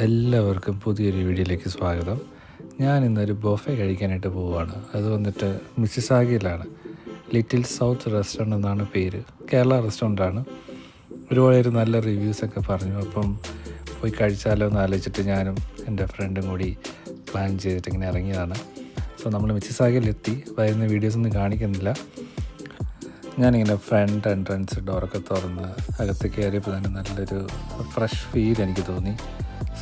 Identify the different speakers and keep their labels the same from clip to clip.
Speaker 1: എല്ലാവർക്കും പുതിയൊരു വീഡിയോയിലേക്ക് സ്വാഗതം. ഞാൻ ഇന്നൊരു ബൊഫെ കഴിക്കാനായിട്ട് പോവുകയാണ്. അത് വന്നിട്ട് മിസ്സിസാഗിയിലാണ് ലിറ്റിൽ സൗത്ത് റെസ്റ്റോറന്റ് എന്നാണ് പേര്. കേരള റെസ്റ്റോറന്റാണ്. ഒരുപാട് നല്ല റിവ്യൂസൊക്കെ പറഞ്ഞു. അപ്പം പോയി കഴിച്ചാലോ എന്ന് ആലോചിച്ചിട്ട് ഞാനും എന്റെ ഫ്രണ്ടും കൂടി പ്ലാൻ ചെയ്തിട്ട് ഇങ്ങനെ ഇറങ്ങിയതാണ്. സോ നമ്മൾ മിസ്സിസാഗിയിലെത്തി വരുന്ന വീഡിയോസൊന്നും കാണിക്കുന്നില്ല. ഞാനിങ്ങനെ ഫ്രണ്ട് എൻട്രൻസ് ഡോറൊക്കെ തുറന്ന് അകത്ത് കയറിയപ്പോൾ തന്നെ നല്ലൊരു ഫ്രഷ് ഫീൽ എനിക്ക് തോന്നി.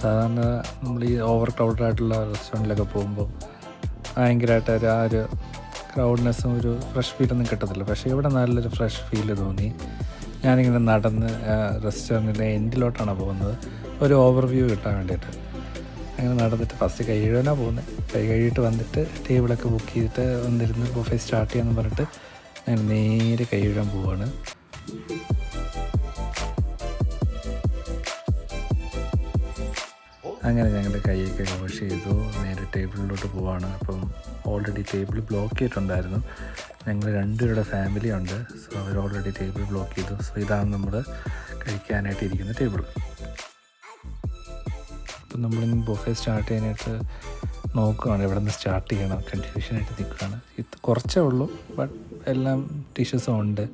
Speaker 1: സാധാരണ നമ്മൾ ഈ ഓവർ ക്രൗഡഡ് ആയിട്ടുള്ള റെസ്റ്റോറന്റിലൊക്കെ പോകുമ്പോൾ ഭയങ്കരമായിട്ട് ഒരു ആ ഒരു ക്രൗഡ്നെസ്സും ഒരു ഫ്രഷ് ഫീലൊന്നും കിട്ടത്തില്ല. പക്ഷേ ഇവിടെ നല്ലൊരു ഫ്രഷ് ഫീൽ തോന്നി. ഞാനിങ്ങനെ നടന്ന് റെസ്റ്റോറന്റിന്റെ എൻഡിലോട്ടാണ് പോകുന്നത്. ഒരു ഓവർവ്യൂ കിട്ടാൻ വേണ്ടിയിട്ട്. അങ്ങനെ നടന്നിട്ട് ഫസ്റ്റ് കൈ കഴുകാനാണ് പോകുന്നത് കൈ കഴുകിയിട്ട് വന്നിട്ട് ടേബിളൊക്കെ ബുക്ക് ചെയ്തിട്ട് വന്നിരുന്ന് ബുഫേ സ്റ്റാർട്ട് ചെയ്യാമെന്ന് പറഞ്ഞിട്ട് ഞാൻ നേരെ കൈ പോവാണ്. അങ്ങനെ ഞങ്ങളുടെ കൈയൊക്കെ വാഷ് ചെയ്തു. നേരെ ടേബിളിലോട്ട് പോവാണ്. അപ്പം ഓൾറെഡി ടേബിൾ ബ്ലോക്ക് ചെയ്തിട്ടുണ്ടായിരുന്നു. ഞങ്ങൾ രണ്ടുപേരുടെ ഫാമിലി ഉണ്ട്. സോ അവർ ഓൾറെഡി ടേബിൾ ബ്ലോക്ക് ചെയ്തു. സോ ഇതാണ് നമ്മൾ കഴിക്കാനായിട്ട് ഇരിക്കുന്ന ടേബിൾ അപ്പം നമ്മളിനി ബൊഫെ സ്റ്റാർട്ട് ചെയ്യാനായിട്ട് നോക്കുകയാണ് എവിടെ നിന്ന് സ്റ്റാർട്ട് ചെയ്യണം കൺഫ്യൂഷനായിട്ട് നിൽക്കുകയാണ് ഇത് കുറച്ചേ ഉള്ളൂ ബട്ട് എല്ലാം ഡിഷസും ഉണ്ട്.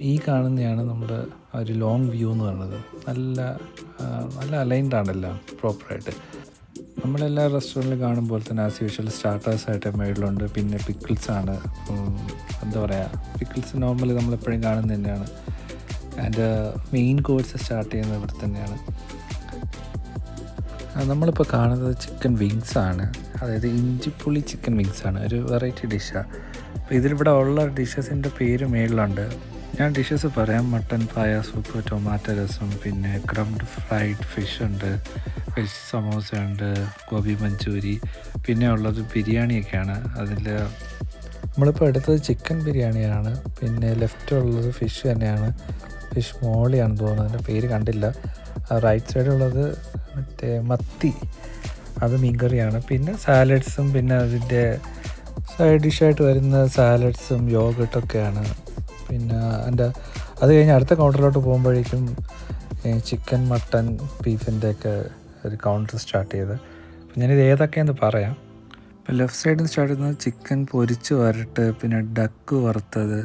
Speaker 1: ഈ കാണുന്നതാണ് നമ്മുടെ ഒരു ലോങ് വ്യൂ എന്ന് പറയുന്നത്. നല്ല നല്ല അലൈൻഡ് ആണല്ലോ പ്രോപ്പറായിട്ട് നമ്മളെല്ലാ റെസ്റ്റോറന്റിൽ കാണുമ്പോൾ തന്നെ ആസ് യൂഷ്വൽ സ്റ്റാർട്ടേഴ്സായിട്ട് മേളിലുണ്ട്. പിന്നെ പിക്കിൾസ് ആണ്. എന്താ പറയുക പിക്കിൾസ് നോർമലി നമ്മളെപ്പോഴും കാണുന്നത് തന്നെയാണ്. ആൻഡ് മെയിൻ കോഴ്സ് സ്റ്റാർട്ട് ചെയ്യുന്നത് ഇവിടെ തന്നെയാണ്. നമ്മളിപ്പോൾ കാണുന്നത് ചിക്കൻ വിങ്സ് ആണ്. അതായത് ഇഞ്ചിപ്പുളി ചിക്കൻ വിങ്സ് ആണ്. ഒരു വെറൈറ്റി ഡിഷാണ് ഇതിലിവിടെ ഉള്ള ഡിഷസിന്റെ പേര് മേളിലുണ്ട്. ഞാൻ ഡിഷസ് പറയാം. മട്ടൻ പായ സൂപ്പ് ടൊമാറ്റോ രസം പിന്നെ ക്രംഡ് ഫ്രൈഡ് ഫിഷ് ഉണ്ട് ഫിഷ് സമോസ ഉണ്ട് ഗോബി മഞ്ചൂരി പിന്നെ ഉള്ളത് ബിരിയാണിയൊക്കെയാണ്. അതിൽ നമ്മളിപ്പോൾ എടുത്തത് ചിക്കൻ ബിരിയാണിയാണ്. പിന്നെ ലെഫ്റ്റ് ഉള്ളത് ഫിഷ് തന്നെയാണ്. ഫിഷ് മോളിയാണെന്ന് തോന്നുന്നു. അതിന്റെ പേര് കണ്ടില്ല. റൈറ്റ് സൈഡുള്ളത് മറ്റേ മത്തി. അത് മീൻകറിയാണ്. പിന്നെ സാലഡ്സും പിന്നെ അതിന്റെ സൈഡ് ഡിഷായിട്ട് വരുന്ന സാലഡ്സും യോഗട്ടൊക്കെയാണ് പിന്നെ എന്റെ അത് കഴിഞ്ഞ് അടുത്ത കൗണ്ടറിലോട്ട് പോകുമ്പോഴേക്കും ചിക്കൻ മട്ടൺ ബീഫിന്റെ ഒക്കെ ഒരു കൗണ്ടർ സ്റ്റാർട്ട് ചെയ്ത്. അപ്പം ഞാനിത് ഏതൊക്കെയെന്ന് പറയാം. ഇപ്പം ലെഫ്റ്റ് സൈഡിൽ നിന്ന് സ്റ്റാർട്ട് ചെയ്യുന്നത് ചിക്കൻ പൊരിച്ച് വരട്ട് പിന്നെ ഡക്ക് വറുത്തത്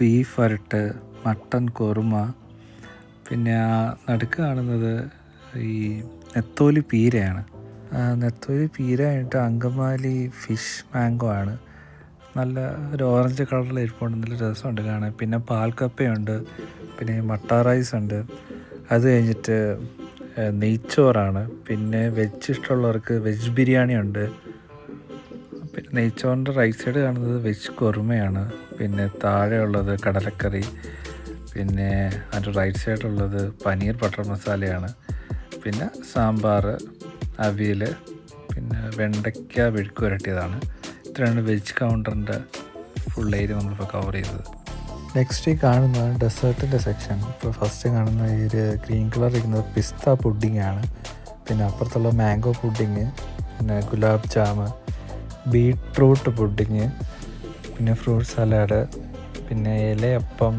Speaker 1: ബീഫ് വരട്ട് മട്ടൺ കുറുമ പിന്നെ നടുക്ക് കാണുന്നത് ഈ നെത്തോലി പീരയാണ്. നെത്തോലി പീരായിട്ട് അങ്കമാലി ഫിഷ് മാംഗോ ആണ്. നല്ല ഒരു ഓറഞ്ച് കളറിൽ ഇരിപ്പുണ്ട് നല്ല രസമുണ്ട് കാണാൻ. പിന്നെ പാൽക്കപ്പയുണ്ട് പിന്നെ മട്ട റൈസ് ഉണ്ട്. അത് കഴിഞ്ഞിട്ട് നെയ്ച്ചോറാണ്. പിന്നെ വെജ് ഇഷ്ടമുള്ളവർക്ക് വെജ് ബിരിയാണി ഉണ്ട്. പിന്നെ നെയ്ച്ചോറിന്റെ റൈറ്റ് സൈഡ് കാണുന്നത് വെജ് കുറുമയാണ്. പിന്നെ താഴെയുള്ളത് കടലക്കറി. പിന്നെ അതിന്റെ റൈറ്റ് സൈഡുള്ളത് പനീർ ബട്ടർ മസാലയാണ് പിന്നെ സാമ്പാർ അവിയൽ പിന്നെ വെണ്ടയ്ക്ക വെഴുക്ക് വരട്ടിയതാണ് ഇത്രയാണ് വെജ് കൗണ്ടറിന്റെ ഫുൾ ഏരിയ നമ്മളിപ്പോൾ കവർ ചെയ്തത്. നെക്സ്റ്റ് ഈ കാണുന്നത് ഡെസേർട്ടിന്റെ സെക്ഷൻ ഇപ്പോൾ ഫസ്റ്റ് കാണുന്ന ഈ ഒരു ഗ്രീൻ കളർ ഇരിക്കുന്നത് പിസ്ത പുഡിംഗ് ആണ്. പിന്നെ അപ്പുറത്തുള്ള മാംഗോ പുഡിങ് പിന്നെ ഗുലാബ് ജാമ് ബീട്രൂട്ട് പുഡിങ് പിന്നെ ഫ്രൂട്ട് സലാഡ് പിന്നെ ഇലയപ്പം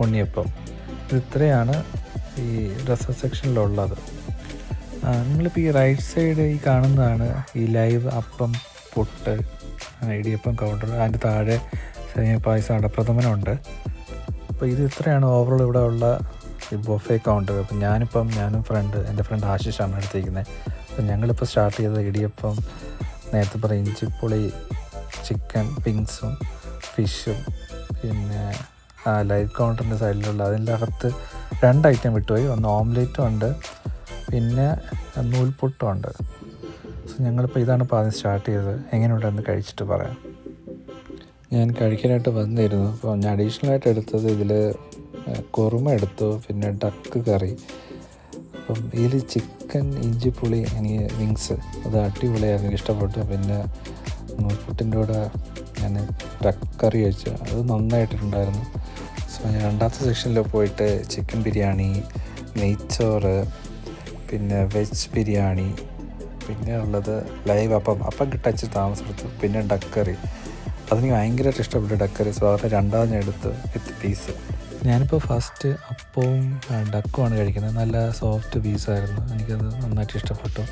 Speaker 1: ഉണ്ണിയപ്പം. ഇത് ഇത്രയാണ് ഈ ഡെസേർട്ട് സെക്ഷനിലുള്ളത് നിങ്ങളിപ്പോൾ ഈ റൈറ്റ് സൈഡ് ഈ കാണുന്നതാണ് ഈ ലൈവ് അപ്പം പൊട്ട് ഇടിയപ്പം കൗണ്ടർ അതിന്റെ താഴെ സേമിയ പായസം അടപ്രഥമനുണ്ട്. അപ്പോൾ ഇത് ഇത്രയാണ് ഓവറോൾ ഇവിടെ ഉള്ള ഈ ബൊഫെ കൗണ്ടർ അപ്പം ഞാനിപ്പം ഞാനും ഫ്രണ്ട് എന്റെ ഫ്രണ്ട് ആശിഷാണ് എടുത്തിരിക്കുന്നത് അപ്പം ഞങ്ങളിപ്പോൾ സ്റ്റാർട്ട് ചെയ്തത് ഇടിയപ്പം നേരത്തെ പറഞ്ഞ ഇഞ്ചിപ്പുളി ചിക്കൻ പിങ്സും ഫിഷും പിന്നെ ലൈവ് കൗണ്ടറിന്റെ സൈഡിലുള്ള അതിന്റെ അകത്ത് രണ്ട് ഐറ്റം വിട്ടുപോയി ഒന്ന് ഓംലേറ്റും ഉണ്ട് പിന്നെ നൂൽപുട്ടുണ്ട്. സോ ഞങ്ങളിപ്പോൾ ഇതാണ് ഇപ്പോൾ ആദ്യം സ്റ്റാർട്ട് ചെയ്തത്. എങ്ങനെയുണ്ടെന്ന് കഴിച്ചിട്ട് പറയാം. ഞാൻ കഴിക്കാനായിട്ട് വന്നിരുന്നു. അപ്പോൾ ഞാൻ അഡീഷണൽ ആയിട്ട് എടുത്തത് ഇതിൽ കുറുമ എടുത്തു പിന്നെ ഡക്ക് കറി അപ്പം ഇതിൽ ചിക്കൻ ഇഞ്ചിപ്പുളി എനിക്ക് വിങ്സ് അത് അടിപൊളിയായിരുന്നു ഇഷ്ടപ്പെട്ടു. പിന്നെ നൂൽപുട്ടിന്റെ കൂടെ ഞാൻ ഡക്ക് കറി കഴിച്ചു അത് നന്നായിട്ടുണ്ടായിരുന്നു. സോ ഞാൻ രണ്ടാമത്തെ സെക്ഷനിൽ പോയിട്ട് ചിക്കൻ ബിരിയാണി നെയ്ച്ചോറ് പിന്നെ വെജ് ബിരിയാണി പിന്നെ ഉള്ളത് ലൈവ് അപ്പം അപ്പം കിട്ടച്ച് താമസമെടുത്തു പിന്നെ ഡക്കറി. അതെനിക്ക് ഭയങ്കരമായിട്ട് ഇഷ്ടപ്പെട്ടു ഡക്കറി. സോ അവരുടെ ഞാൻ എടുത്ത് വിത്ത് പീസ് ഞാനിപ്പോൾ ഫസ്റ്റ് അപ്പവും ഡക്കുമാണ് കഴിക്കുന്നത്. നല്ല സോഫ്റ്റ് പീസായിരുന്നു എനിക്കത് നന്നായിട്ട് ഇഷ്ടപ്പെട്ടു.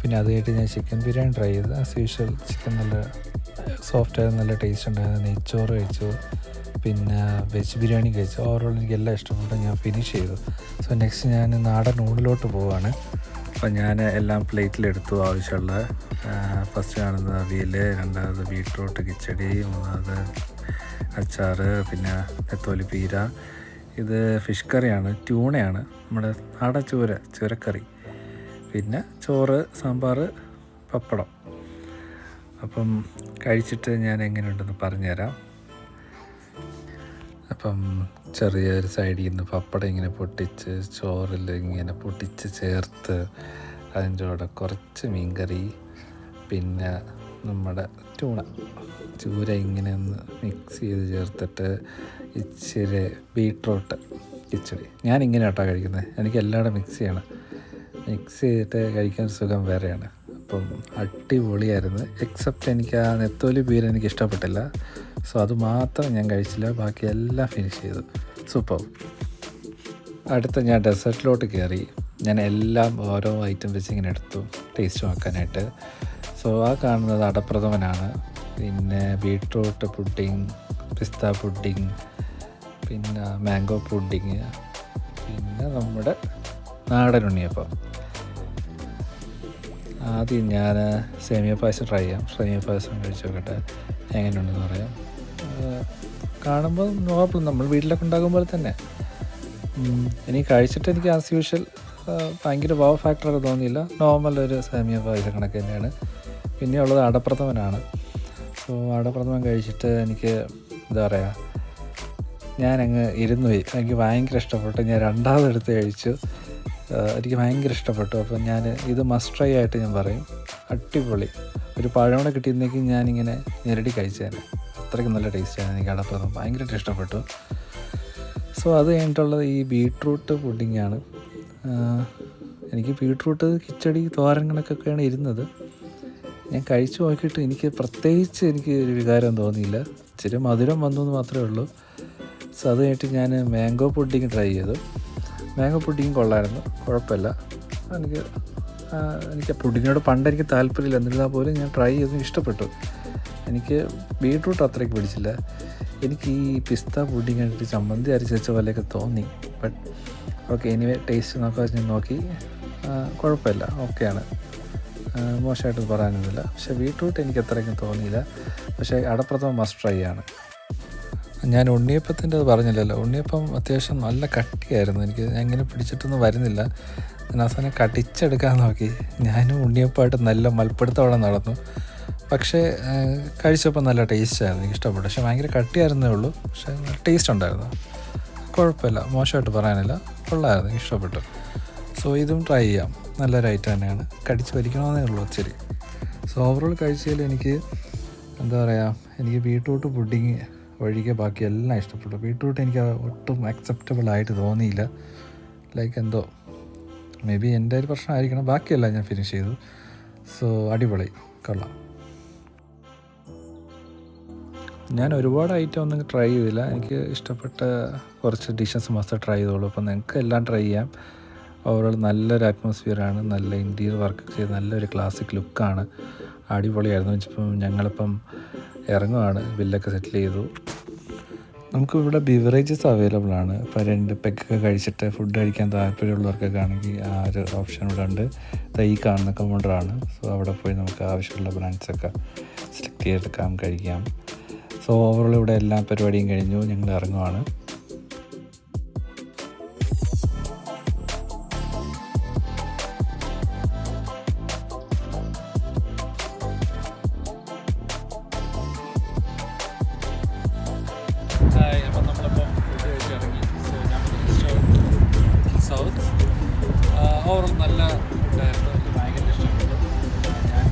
Speaker 1: പിന്നെ അത് കഴിഞ്ഞിട്ട് ഞാൻ ചിക്കൻ ബിരിയാണി ട്രൈ ചെയ്തു ആസ് യൂഷ്വൽ ചിക്കൻ നല്ല സോഫ്റ്റ് ആയിരുന്നു നല്ല ടേസ്റ്റ് ഉണ്ടായിരുന്നു. നെയ്ച്ചോറ് കഴിച്ചു. പിന്നെ വെജ് ബിരിയാണി കഴിച്ചു ഓവറോൾ എനിക്ക് എല്ലാം ഇഷ്ടപ്പെട്ടു ഞാൻ ഫിനിഷ് ചെയ്തു. സോ നെക്സ്റ്റ് ഞാൻ നാടൻ നൂഡിലോട്ട് പോവാണ്. അപ്പോൾ ഞാൻ എല്ലാം പ്ലേറ്റിലെടുത്തു ആവശ്യമുള്ള ഫസ്റ്റ് കാണുന്നത് അവിയൽ രണ്ടാമത് ബീട്രൂട്ട് കിച്ചടി മൂന്നാമത് അച്ചാറ് പിന്നെ നെത്തോലി പീര. ഇത് ഫിഷ് കറിയാണ് ട്യൂണയാണ് നമ്മുടെ നാടൻ ചൂര ചൂരക്കറി. പിന്നെ ചോറ് സാമ്പാർ പപ്പടം. അപ്പം കഴിച്ചിട്ട് ഞാൻ എങ്ങനെയുണ്ടെന്ന് പറഞ്ഞുതരാം. അപ്പം ചെറിയൊരു സൈഡിൽ നിന്ന് പപ്പടം ഇങ്ങനെ പൊട്ടിച്ച് ചോറിൽ ഇങ്ങനെ പൊട്ടിച്ച് ചേർത്ത് അതിന്റെ കൂടെ കുറച്ച് മീൻകറി പിന്നെ നമ്മുടെ ചൂണ ചൂര ഇങ്ങനെ ഒന്ന് മിക്സ് ചെയ്ത് ചേർത്തിട്ട് ഇച്ചിരി ബീട്രൂട്ട് കിച്ചടി. ഞാൻ ഇങ്ങനെ കേട്ടോ കഴിക്കുന്നത്. എനിക്ക് എല്ലായിടും മിക്സ് ചെയ്യണം. മിക്സ് ചെയ്തിട്ട് കഴിക്കാൻ സുഖം വേറെയാണ്. അപ്പം അടിപൊളിയായിരുന്നു. എക്സെപ്റ്റ് എനിക്ക് ആ നെത്തോലി ബീർ എനിക്ക് ഇഷ്ടപ്പെട്ടില്ല. സോ അത് മാത്രം ഞാൻ കഴിച്ചില്ല. ബാക്കി എല്ലാം ഫിനിഷ് ചെയ്തു. സൂപ്പർ അടുത്ത ഞാൻ ഡെസേർട്ടിലോട്ട് കയറി ഞാൻ എല്ലാം ഓരോ ഐറ്റം വെച്ച് ഇങ്ങനെ എടുത്തു. ടേസ്റ്റ് നോക്കാനായിട്ട്. സോ ആ കാണുന്നത് അടപ്രഥമനാണ്. പിന്നെ ബീട്രൂട്ട് പുഡിങ് പിസ്ത പുഡിങ് പിന്നെ മാംഗോ പുഡിങ് പിന്നെ നമ്മുടെ നാടൻ ഉണ്ണിയപ്പം. ആദ്യം ഞാൻ സേമിയ പായസം ട്രൈ ചെയ്യാം. സേമിയ പായസം കഴിച്ചു നോക്കട്ടെ. എങ്ങനെയുണ്ടെന്ന് പറയാം. കാണുമ്പോൾ നോർമൽ നമ്മൾ വീട്ടിലൊക്കെ ഉണ്ടാകുമ്പോൾ തന്നെ. ഇനി കഴിച്ചിട്ട് എനിക്ക് ആസ് യൂഷ്വൽ ഭയങ്കര വാവ് ഫാക്ടറൊക്കെ തോന്നിയില്ല. നോർമൽ ഒരു സേമിയ പായസ കണക്ക് തന്നെയാണ്. പിന്നെ ഉള്ളത് അടപ്രഥമനാണ്. സോ അടപ്രഥമൻ കഴിച്ചിട്ട് എനിക്ക് എന്താ പറയുക ഞാനങ്ങ് ഇരുന്ന് പോയി. എനിക്ക് ഭയങ്കര ഇഷ്ടപ്പെട്ടു. ഞാൻ രണ്ടാമതെടുത്ത് കഴിച്ചു. എനിക്ക് ഭയങ്കര ഇഷ്ടപ്പെട്ടു. അപ്പോൾ ഞാൻ ഇത് മസ്റ്റ് ട്രൈ ആയിട്ട് ഞാൻ പറയും. അടിപൊളി. ഒരു പഴം കൂടെ കിട്ടിയിരുന്നെങ്കിൽ ഞാനിങ്ങനെ ഞെരടി കഴിച്ചേനെ. അത്രയ്ക്ക് നല്ല ടേസ്റ്റാണ് എനിക്ക് അടപ്രഥമൻ ഭയങ്കരമായിട്ട് ഇഷ്ടപ്പെട്ടു. സോ അത് കഴിഞ്ഞിട്ടുള്ളത് ഈ ബീട്രൂട്ട് പുഡിങ്ങാണ്. എനിക്ക് ബീട്രൂട്ട് കിച്ചടി തോരങ്ങളൊക്കെയാണ് ഇരുന്നത്. ഞാൻ കഴിച്ചു നോക്കിയിട്ട് എനിക്ക് പ്രത്യേകിച്ച് എനിക്ക് ഒരു വികാരം തോന്നിയില്ല. ഇച്ചിരി മധുരം വന്നു എന്ന് മാത്രമേ ഉള്ളൂ. സോ അത് കഴിഞ്ഞിട്ട് ഞാൻ മാംഗോ പുഡിങ് ട്രൈ ചെയ്തു. മാംഗോ പുഡിങ് കൊള്ളായിരുന്നു. കുഴപ്പമില്ല. എനിക്ക് എനിക്ക് പുഡിങ്ങിനോട് പണ്ട് എനിക്ക് താല്പര്യമില്ല. എന്നിരുന്നാൽ പോലും ഞാൻ ട്രൈ ചെയ്തു. ഇഷ്ടപ്പെട്ടു. എനിക്ക് ബീട്രൂട്ട് അത്രയ്ക്ക് പിടിച്ചില്ല. എനിക്ക് ഈ പിസ്ത പുഡിങ് കണ്ടിട്ട് ചമ്മന്തി അരിച്ചുവെച്ച പോലെയൊക്കെ തോന്നി. ബട്ട് ഓക്കെ എനിവേ ടേസ്റ്റ് നോക്കാൻ ഞാൻ നോക്കി. കുഴപ്പമില്ല. ഓക്കെയാണ് മോശമായിട്ട് പറയാനൊന്നുമില്ല. പക്ഷേ ബീട്രൂട്ട് എനിക്ക് അത്രയ്ക്കും തോന്നിയില്ല. പക്ഷേ അടപ്രഥമ മസ്റ്റ് ട്രൈ ആണ്. ഞാൻ ഉണ്ണിയപ്പത്തിന്റെ അത് പറഞ്ഞില്ലല്ലോ. ഉണ്ണിയപ്പം അത്യാവശ്യം നല്ല കട്ടിയായിരുന്നു. എനിക്ക് ഞാൻ ഇങ്ങനെ പിടിച്ചിട്ടൊന്നും വരുന്നില്ല. ഞാൻ അവസാനം കടിച്ചെടുക്കാൻ നോക്കി. ഞാനും ഉണ്ണിയപ്പമായിട്ട് നല്ല മൽപ്പിടുത്തവിടെ നടന്നു. പക്ഷേ കഴിച്ചപ്പോൾ നല്ല ടേസ്റ്റ് ആയിരുന്നു എനിക്ക് ഇഷ്ടപ്പെട്ടു. പക്ഷേ ഭയങ്കര കട്ടിയായിരുന്നേ ഉള്ളൂ. പക്ഷേ നല്ല ടേസ്റ്റ് ഉണ്ടായിരുന്നു. കുഴപ്പമില്ല. മോശമായിട്ട് പറയാനില്ല. കൊള്ളായിരുന്നു. ഇഷ്ടപ്പെട്ടു. സോ ഇതും ട്രൈ ചെയ്യാം. നല്ലൊരു ഐറ്റം തന്നെയാണ്. കടിച്ചു വരിക്കണമെന്നേ ഉള്ളൂ ഒത്തിരി. സോ ഓവറോൾ കഴിച്ചതിൽ എനിക്ക് എന്താ പറയുക എനിക്ക് ബീട്രൂട്ട് പുഡിങ് ഒഴികെ ബാക്കി എല്ലാം ഇഷ്ടപ്പെട്ടു. ബീട്രൂട്ട് എനിക്ക് ഒട്ടും അക്സെപ്റ്റബിൾ ആയിട്ട് തോന്നിയില്ല. ലൈക്ക് എന്തോ മേ ബി എന്റെ ഒരു പ്രശ്നമായിരിക്കണം. ബാക്കിയെല്ലാം ഞാൻ ഫിനിഷ് ചെയ്തു. സോ അടിപൊളി. കൊള്ളാം. ഞാൻ ഒരുപാട് ഐറ്റം ഒന്നും ട്രൈ ചെയ്തില്ല. എനിക്ക് ഇഷ്ടപ്പെട്ട കുറച്ച് ഡിഷസ് മാത്രമേ ട്രൈ ചെയ്തോളൂ അപ്പോൾ നിങ്ങൾക്ക് എല്ലാം ട്രൈ ചെയ്യാം. ഓവറോൾ നല്ലൊരു അറ്റ്മോസ്ഫിയറാണ് നല്ല ഇന്റീരിയർ വർക്ക് ചെയ്ത് നല്ലൊരു ക്ലാസിക് ലുക്കാണ് അടിപൊളിയായിരുന്നു. ഇപ്പം ഞങ്ങളിപ്പം ഇറങ്ങുവാണ്. ബില്ലൊക്കെ സെറ്റിൽ ചെയ്തു. നമുക്കിവിടെ ബിവറേജസ് അവൈലബിൾ ആണ്. ഇപ്പോൾ രണ്ട് പെക്കൊക്കെ കഴിച്ചിട്ട് ഫുഡ് കഴിക്കാൻ താല്പര്യമുള്ളവർക്കൊക്കെ ആണെങ്കിൽ ആ ഒരു ഓപ്ഷൻ ഇവിടെ ഉണ്ട്. തൈ കാണുന്ന കൗണ്ടറാണ് സോ അവിടെ പോയി നമുക്ക് ആവശ്യമുള്ള ബ്രാൻഡ്സൊക്കെ സെലക്ട് ചെയ്തെടുക്കാം കഴിക്കാം. സോ ഓവറോൾ ഇവിടെ എല്ലാ പരിപാടിയും കഴിഞ്ഞു. ഞങ്ങൾ ഇറങ്ങുവാണ്. ഓവറോൾ നല്ല ഫുഡായിരുന്നു. എനിക്ക് ഭയങ്കര ഇഷ്ടപ്പെട്ടു. ഞാൻ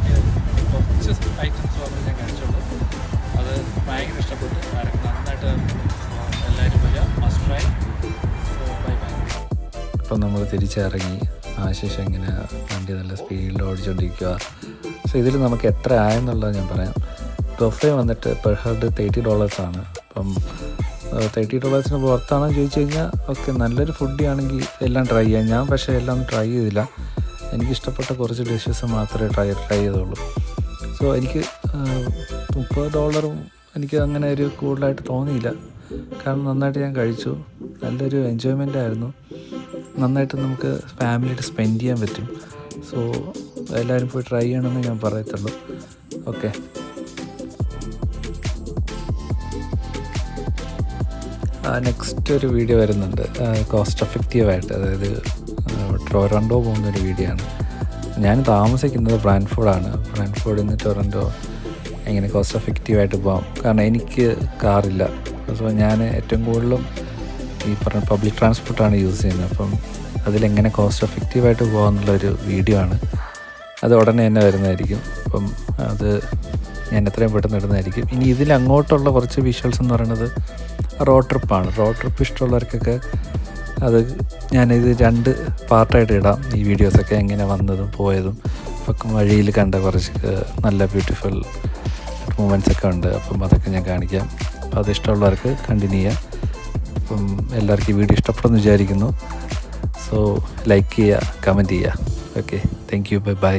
Speaker 1: കുറച്ച് ഐറ്റംസ് ഇപ്പം നമ്മൾ തിരിച്ചിറങ്ങി. ആശിഷ് ഇങ്ങനെ വണ്ടി നല്ല സ്പീഡിൽ ഓടിച്ചുകൊണ്ടിരിക്കുക സോ ഇതിൽ നമുക്ക് എത്ര ആയെന്നുള്ളത് ഞാൻ പറയാം. ബഫേ വന്നിട്ട് പെർ ഹെഡ് തേർട്ടി ഡോളേഴ്സാണ് അപ്പം തേർട്ടി ഡോളേഴ്സിന് പുറത്താണോ ചോദിച്ചു കഴിഞ്ഞാൽ ഓക്കെ നല്ലൊരു ഫുഡ് ആണെങ്കിൽ എല്ലാം ട്രൈ ചെയ്യാം. ഞാൻ പക്ഷേ എല്ലാം ട്രൈ ചെയ്തില്ല. എനിക്ക് ഇഷ്ടപ്പെട്ട കുറച്ച് ഡിഷസ് മാത്രമേ ട്രൈ ട്രൈ ചെയ്തുള്ളൂ. സോ എനിക്ക് മുപ്പത് ഡോളറും എനിക്ക് അങ്ങനെ ഒരു കൂടുതലായിട്ട് തോന്നിയില്ല. കാരണം നന്നായിട്ട് ഞാൻ കഴിച്ചു. നല്ലൊരു എൻജോയ്മെന്റ് ആയിരുന്നു. നന്നായിട്ട് നമുക്ക് ഫാമിലിയായിട്ട് സ്പെൻഡ് ചെയ്യാൻ പറ്റും. സോ എല്ലാവരും പോയി ട്രൈ ചെയ്യണമെന്ന് ഞാൻ പറയത്തുള്ളൂ. ഓക്കെ നെക്സ്റ്റ് ഒരു വീഡിയോ വരുന്നുണ്ട്. കോസ്റ്റ് എഫക്റ്റീവായിട്ട് അതായത് ടൊറൻഡോ പോകുന്നൊരു വീഡിയോ ആണ്. ഞാൻ താമസിക്കുന്നത് ബ്രാൻഫോർഡാണ്. ബ്രാൻഫോർഡിൽ നിന്ന് ടൊറൻഡോ എങ്ങനെ കോസ്റ്റ് എഫക്റ്റീവായിട്ട് പോകാം കാരണം എനിക്ക് കാറില്ല സോ ഞാൻ ഏറ്റവും കൂടുതലും ഈ പറഞ്ഞ പബ്ലിക് ട്രാൻസ്പോർട്ടാണ് യൂസ് ചെയ്യുന്നത്. അപ്പം അതിലെങ്ങനെ കോസ്റ്റ് എഫക്റ്റീവായിട്ട് പോകാമെന്നുള്ളൊരു വീഡിയോ ആണ്. അത് ഉടനെ തന്നെ വരുന്നതായിരിക്കും. അപ്പം അത് ഞാൻ എത്രയും പെട്ടെന്ന് ഇടുന്നതായിരിക്കും ഇനി ഇതിൽ അങ്ങോട്ടുള്ള കുറച്ച് വിഷ്വൽസ് എന്ന് പറയുന്നത് റോഡ് ട്രിപ്പാണ് റോഡ് ട്രിപ്പ് ഇഷ്ടമുള്ളവർക്കൊക്കെ അത് ഞാനിത് രണ്ട് പാർട്ടായിട്ട് ഇടാം. ഈ വീഡിയോസൊക്കെ എങ്ങനെ വന്നതും പോയതും. ഇപ്പം വഴിയിൽ കണ്ട കുറച്ച് നല്ല ബ്യൂട്ടിഫുൾ മൂമെന്റ്സ് ഒക്കെ ഉണ്ട്. അപ്പം അതൊക്കെ ഞാൻ കാണിക്കാം. അപ്പോൾ അത് ഇഷ്ടമുള്ളവർക്ക് കണ്ടിന്യൂ ചെയ്യാം. അപ്പം എല്ലാവർക്കും ഈ വീഡിയോ ഇഷ്ടപ്പെടുമെന്ന് വിചാരിക്കുന്നു. സോ ലൈക്ക് ചെയ്യുക കമന്റ് ചെയ്യുക. Okay thank you bye bye